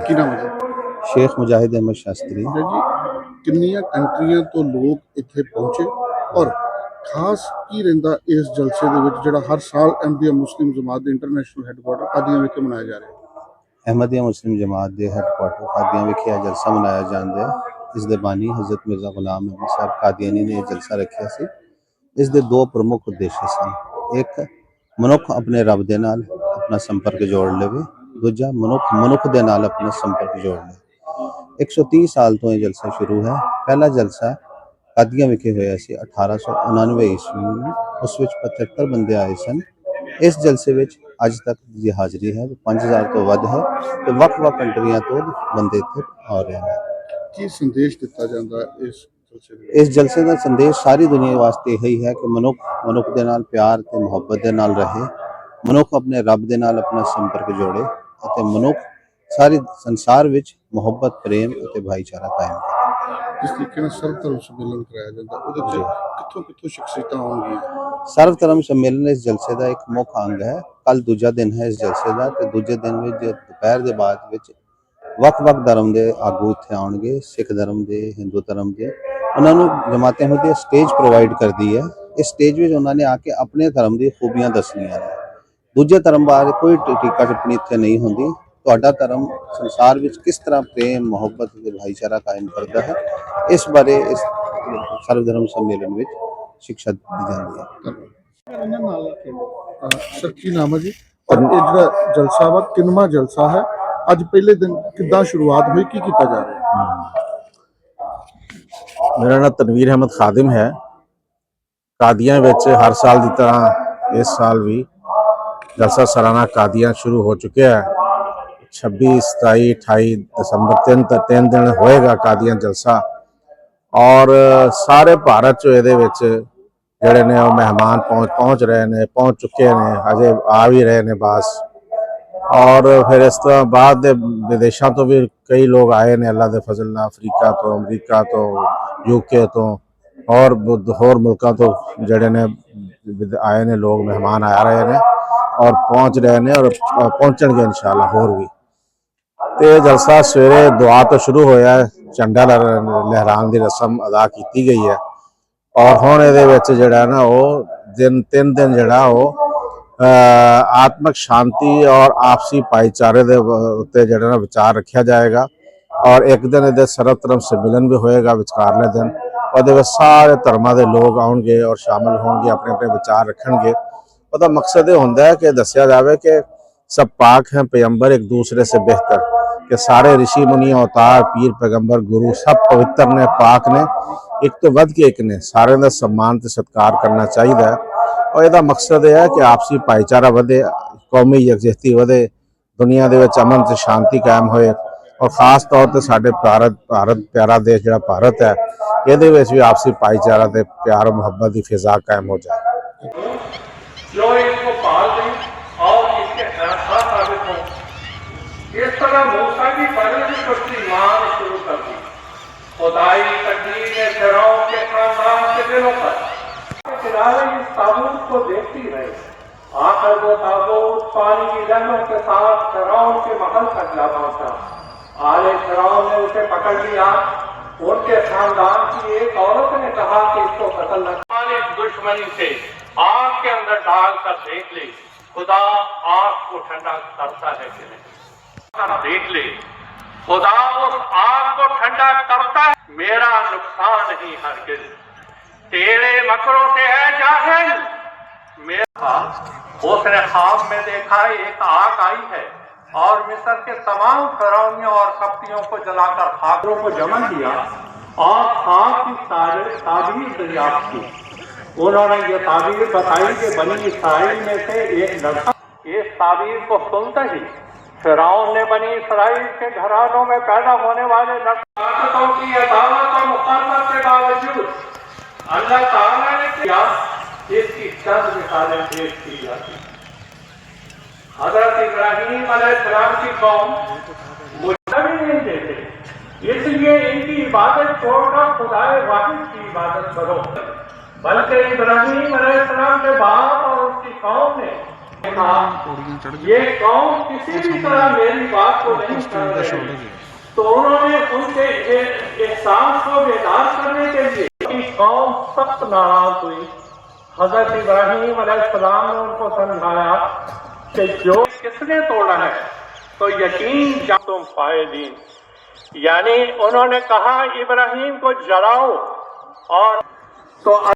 ਕੀ ਨਾਮ ਹੈ ਜੀ? ਸ਼ੇਖ ਮੁਜਾਹਿਦ ਅਹਿਮਦ ਸ਼ਾਸਤਰੀ। ਜੀ ਕਿੰਨੀਆਂ ਕੰਟਰੀਆਂ ਤੋਂ ਲੋਕ ਇੱਥੇ ਪਹੁੰਚੇ ਔਰ ਖਾਸ ਕੀ ਰਹਿੰਦਾ ਇਸ ਜਲਸੇ ਦੇ ਵਿੱਚ ਜਿਹੜਾ ਹਰ ਸਾਲ ਐਮਡੀਐਮ ਮੁਸਲਿਮ ਜਮਾਤ ਦੇ ਇੰਟਰਨੈਸ਼ਨਲ ਹੈੱਡਕੁਆਟਰ ਕਾਦੀਆਂ ਵਿਖੇ ਮਨਾਇਆ ਜਾ ਰਿਹਾ? ਹੈ ਅਹਿਮਦੀਆ ਮੁਸਲਿਮ ਜਮਾਤ ਦੇ ਹੈੱਡਕੁਆਟਰ ਕਾਦੀਆਂ ਵਿਖੇ ਇਹ ਜਲਸਾ ਮਨਾਇਆ ਜਾਂਦਾ ਹੈ। ਇਸ ਦੇ ਬਾਨੀ ਹਜ਼ਰਤ ਮਿਰਜ਼ਾ ਗੁਲਾਮ ਅਹਿਮਦ ਸਾਹਿਬ ਕਾਦੀਆਨੀ ਨੇ ਇਹ ਜਲਸਾ ਰੱਖਿਆ ਸੀ। ਇਸ ਦੇ ਦੋ ਪ੍ਰਮੁੱਖ ਉਦੇਸ਼ ਸਨ। ਇੱਕ ਮਨੁੱਖ ਆਪਣੇ ਰੱਬ ਦੇ ਨਾਲ ਆਪਣਾ ਸੰਪਰਕ ਜੋੜ ਲਵੇ। ਦੂਜਾ ਮਨੁੱਖ ਮਨੁੱਖ ਦੇ ਨਾਲ ਆਪਣਾ ਸੰਪਰਕ ਜੋੜ ਲਵੇ 130 ਸਾਲ ਤੋਂ ਇਹ ਜਲਸਾ ਸ਼ੁਰੂ ਹੈ। ਪਹਿਲਾ ਜਲਸਾ ਕਾਦੀਆਂ ਵਿਖੇ ਹੋਇਆ ਸੀ 1899 ਈਸਵੀ ਨੂੰ। ਉਸ ਵਿੱਚ 75 ਬੰਦੇ ਆਏ ਸਨ। ਇਸ ਜਲਸੇ ਵਿੱਚ ਅੱਜ ਤੱਕ ਦੀ ਹਾਜ਼ਰੀ ਹੈ ਉਹ 5000 ਤੋਂ ਵੱਧ ਹੈ ਤੇ ਵੱਖ-ਵੱਖ ਕੰਟਰੀਆਂ ਤੋਂ ਬੰਦੇ ਇੱਥੇ ਆ ਰਹੇ ਹਨ। ਕੀ ਸੰਦੇਸ਼ ਦਿੱਤਾ ਜਾਂਦਾ ਇਸ ਇਸ ਜਲਸੇ ਦਾ ਸੰਦੇਸ਼ ਸਾਰੀ ਦੁਨੀਆ ਵਾਸਤੇ ਇਹ ਹੀ ਹੈ ਕਿ ਮਨੁੱਖ ਮਨੁੱਖ ਦੇ ਨਾਲ ਪਿਆਰ ਤੇ ਮੁਹੱਬਤ ਦੇ ਨਾਲ ਰਹੇ। ਮਨੁੱਖ ਆਪਣੇ ਰੱਬ ਦੇ ਨਾਲ ਆਪਣਾ ਸੰਪਰਕ ਜੋੜੇ। ਅਤੇ ਮਨੁੱਖ ਸਾਰੇ ਸੰਸਾਰ ਵਿੱਚ ਮੁਹੱਬਤ ਪ੍ਰੇਮ ਅਤੇ ਭਾਈਚਾਰਾ ਕਾਇਮ ਕਰੇ। ਜਿਸ ਤਰੀਕੇ ਨਾਲ ਸਰਵ ਧਰਮ ਸੰਮੇਲਨ ਕਰਾਇਆ ਜਾਂਦਾ ਉਹਦੇ ਚ ਕਿੱਥੋਂ ਕਿੱਥੋਂ ਸ਼ਖਸੀਅਤਾਂ ਆਉਣਗੀਆਂ? ਸਰਵ ਧਰਮ ਸੰਮੇਲਨ ਇਸ ਜਲਸੇ ਦਾ ਇੱਕ ਮੁੱਖ ਅੰਗ ਹੈ। ਕੱਲ ਦੂਜਾ ਦਿਨ ਹੈ ਇਸ ਜਲਸੇ ਦਾ ਤੇ ਦੂਜੇ ਦਿਨ ਵਿੱਚ ਦੁਪਹਿਰ ਦੇ ਬਾਅਦ ਵਿੱਚ ਵੱਖ-ਵੱਖ ਧਰਮ ਦੇ ਆਗੂ ਇੱਥੇ ਆਉਣਗੇ ਸਿੱਖ ਧਰਮ ਦੇ ਹਿੰਦੂ ਧਰਮ ਦੇ। ਉਹਨਾਂ ਨੂੰ ਜਮਾਤ ਅਹਿਮਦੀਆ ਸਟੇਜ ਪ੍ਰੋਵਾਈਡ ਕਰਦੀ ਹੈ। ਇਸ ਸਟੇਜ ਵਿੱਚ ਉਹਨਾਂ ਨੇ ਆ ਕੇ ਆਪਣੇ ਧਰਮ ਦੀ ਖੂਬੀਆਂ ਦੱਸਣੀਆਂ ਨੇ। ਦੂਜੇ ਧਰਮ ਬਾਰੇ ਕੋਈ ਟੀਕਾ ਟਿੱਪਣੀ ਇੱਥੇ ਨਹੀਂ ਹੁੰਦੀ। ਤੁਹਾਡਾ ਧਰਮ ਸੰਸਾਰ ਵਿੱਚ ਕਿਸ ਤਰ੍ਹਾਂ ਪ੍ਰੇਮ ਮੁਹੱਬਤ ਤੇ ਭਾਈਚਾਰਾ ਕਾਇਮ ਕਰਦਾ ਹੈ ਇਸ ਬਾਰੇ ਇਸ ਸਰਵ ਧਰਮ ਸੰਮੇਲਨ ਵਿੱਚ ਸਿੱਖਿਆ ਦਿੱਤੀ ਜਾਂਦੀ ਹੈ। ਸਰ ਕੀ ਨਾਮ ਹੈ ਜੀ? ਔਰ ਇਹ ਜਿਹੜਾ ਜਲਸਾ ਵਾ ਕਿੰਨਵਾਂ ਜਲਸਾ ਹੈ? ਅੱਜ ਪਹਿਲੇ ਦਿਨ ਕਿੱਦਾਂ ਸ਼ੁਰੂਆਤ ਹੋਈ? ਕੀ ਕੀਤਾ ਜਾ ਰਿਹਾ ਹੈ? ਮੇਰਾ ਨਾਮ ਤਨਵੀਰ ਅਹਿਮਦ ਖਾਦਿਮ ਹੈ। ਕਾਦੀਆਂ ਵਿੱਚ ਹਰ ਸਾਲ ਦੀ ਤਰ੍ਹਾਂ ਇਸ ਸਾਲ ਵੀ ਜਲਸਾ ਸਾਲਾਨਾ ਕਾਦੀਆਂ ਸ਼ੁਰੂ ਹੋ ਚੁੱਕਿਆ ਹੈ। 26 27 28 ਦਸੰਬਰ ਤਿੰਨ ਤ- ਤਿੰਨ ਦਿਨ ਹੋਏਗਾ ਕਾਦੀਆਂ ਜਲਸਾ। ਔਰ ਸਾਰੇ ਭਾਰਤ ਚ ਇਹਦੇ ਵਿੱਚ ਜਿਹੜੇ ਨੇ ਉਹ ਮਹਿਮਾਨ ਪਹੁੰਚ ਪਹੁੰਚ ਰਹੇ ਨੇ, ਪਹੁੰਚ ਚੁੱਕੇ ਨੇ, ਹਜੇ ਆ ਵੀ ਰਹੇ ਨੇ ਬਾਸ ਔਰ ਫਿਰ ਇਸ ਤੋਂ ਬਾਅਦ ਦੇ ਵਿਦੇਸ਼ਾਂ ਤੋਂ ਵੀ ਕਈ ਲੋਕ ਆਏ ਨੇ ਅੱਲਾ ਦੇ ਫਜ਼ਲ ਨਾਲ, ਅਫਰੀਕਾ ਤੋਂ, ਅਮਰੀਕਾ ਤੋਂ ਯੂਕੇ ਤੋਂ, ਔਰ ਹੋਰ ਮੁਲਕਾਂ ਤੋਂ ਜਿਹੜੇ ਨੇ ਆਏ ਨੇ, ਲੋਕ ਮਹਿਮਾਨ ਆ ਰਹੇ ਨੇ। ਔਰ ਪਹੁੰਚ ਰਹੇ ਨੇ ਔਰ ਪਹੁੰਚਣਗੇ ਇਨਸ਼ਾਅੱਲਾ ਹੋਰ ਵੀ। ਤੇ ਜਲਸਾ ਸਵੇਰੇ ਦੁਆ ਤੋਂ ਸ਼ੁਰੂ ਹੋਇਆ ਹੈ। ਝੰਡਾ ਲਹਿਰਾ- ਲਹਿਰਾਉਣ ਦੀ ਰਸਮ ਅਦਾ ਕੀਤੀ ਗਈ ਹੈ। ਔਰ ਹੁਣ ਇਹਦੇ ਵਿੱਚ ਜਿਹੜਾ ਨਾ ਉਹ ਦਿਨ, ਤਿੰਨ ਦਿਨ ਜਿਹੜਾ ਉਹ, ਅਹ, ਆਤਮਿਕ ਸ਼ਾਂਤੀ ਔਰ ਆਪਸੀ ਭਾਈਚਾਰੇ ਦੇ ਉੱਤੇ ਜਿਹੜਾ ਨਾ ਵਿਚਾਰ ਰੱਖਿਆ ਜਾਏਗਾ। ਔਰ ਇੱਕ ਦਿਨ ਇਹਦੇ ਸਰਬ ਧਰਮ ਸੰਮੇਲਨ ਵੀ ਹੋਏਗਾ, ਵਿਚਕਾਰਲੇ ਦਿਨ। ਉਹਦੇ ਵਿੱਚ ਸਾਰੇ ਧਰਮਾਂ ਦੇ ਲੋਕ ਆਉਣਗੇ ਔਰ ਸ਼ਾਮਲ ਹੋਣਗੇ ਆਪਣੇ ਆਪਣੇ ਵਿਚਾਰ ਰੱਖਣਗੇ। ਉਹਦਾ ਮਕਸਦ ਇਹ ਹੁੰਦਾ ਹੈ ਕਿ ਦੱਸਿਆ ਜਾਵੇ ਕਿ ਸਭ ਪਾਕ ਹੈ, ਪੈਗੰਬਰ ਇੱਕ ਦੂਸਰੇ ਸੇ ਬਿਹਤਰ। ਕਿ ਸਾਰੇ ઋષਿ ਮੁਨੀ ਅਵਤਾਰ ਪੀਰ, ਪੈਗੰਬਰ, ਗੁਰੂ ਸਭ ਪਵਿੱਤਰ ਨੇ, ਪਾਕ ਨੇ, ਇੱਕ ਤੋਂ ਵੱਧ ਕੇ ਇੱਕ ਨੇ। ਸਾਰਿਆਂ ਦਾ ਸਨਮਾਨ ਤੇ ਸਤਿਕਾਰ ਕਰਨਾ ਚਾਹੀਦਾ ਹੈ। ਔਰ ਇਹਦਾ ਮਕਸਦ ਇਹ ਹੈ ਕਿ ਆਪਸੀ ਭਾਈਚਾਰਾ ਵਧੇ, ਕੌਮੀ ਯਕਜਹਿਤੀ ਵਧੇ, ਦੁਨੀਆ ਦੇ ਵਿੱਚ ਅਮਨ ਤੇ ਸ਼ਾਂਤੀ ਕਾਇਮ ਹੋਏ। ਔਰ ਖਾਸ ਤੌਰ ਤੇ ਸਾਡੇ ਭਾਰਤ ਭਾਰਤ, ਪਿਆਰਾ ਦੇਸ਼ ਜਿਹੜਾ ਭਾਰਤ ਹੈ, ਇਹਦੇ ਵਿੱਚ ਵੀ ਆਪਸੀ ਭਾਈਚਾਰਾ ਤੇ ਪਿਆਰ ਮੁਹੱਬਤ ਦੀ ਫਿਜ਼ਾ ਕਾਇਮ ਹੋ ਜਾਏ। جو اس کو پال دیں اور اس کے خیرخواہ ثابت ہوں۔ اس طرح موسا کی پہلے بھی کی ماں شروع کر دی۔ خدائی تکلیف فراؤں کے خاندان کے دلوں پر۔ کنارے اس تابوت کو دیکھتی رہے۔ آخر وہ تابوت پانی کی لہروں کے ساتھ فراؤں کے محل تک جا پہنچا۔ آلے فراؤں نے اسے پکڑ لیا۔ ان کے خاندان کی ایک عورت نے کہا کہ اس کو قتل نہ دشمنی سے۔ کے اندر ڈال کر دیکھ لے، خدا آگ کو ٹھنڈا کرتا ہے کہ نہیں۔ دیکھ لے، خدا اس آگ کو ٹھنڈا کرتا ہے۔ میرا نقصان ہی ہر ہرگز۔ تیرے مکروں سے ہے جاہل۔ میرا اس نے خواب میں دیکھا، ایک آگ آئی ہے۔ اور مصر کے تمام فرونیوں اور کپتیوں کو جلا کر خاکروں کو جمع کیا۔ اور خاک کی تعبیر دریافت کی۔ انہوں نے یہ تعبیر بتائی کہ بنی اسرائیل میں سے ایک لڑکا اس تعبیر کو سنتا ہی فراؤن نے بنی اسرائیل کے گھرانوں میں پیدا ہونے والے طاقتوں کی عدالت اور مقامت کے باوجود اللہ تعالیٰ نے کیا؟ اس کی چند مثالیں پیش کی جاتی حضرت ابراہیم علیہ السلام کی قوم مجھے نہیں دیتے، اس لیے ان کی عبادت چھوڑ کر خدا واحد کی عبادت کرو بلکہ ابراہیم علیہ السلام کے باپ اور اس کی قوم نے یہ قوم کسی بھی طرح میری بات کو نہیں کر رہے تو انہوں نے ان کے احساس کو بیدار کرنے کے لیے قوم سخت ناراض ہوئی۔ حضرت ابراہیم علیہ السلام نے ان کو سمجھایا کہ جو کس نے توڑا ہے تو یقین جا تم پائے دین یعنی انہوں نے کہا ابراہیم کو جڑاؤ اور تو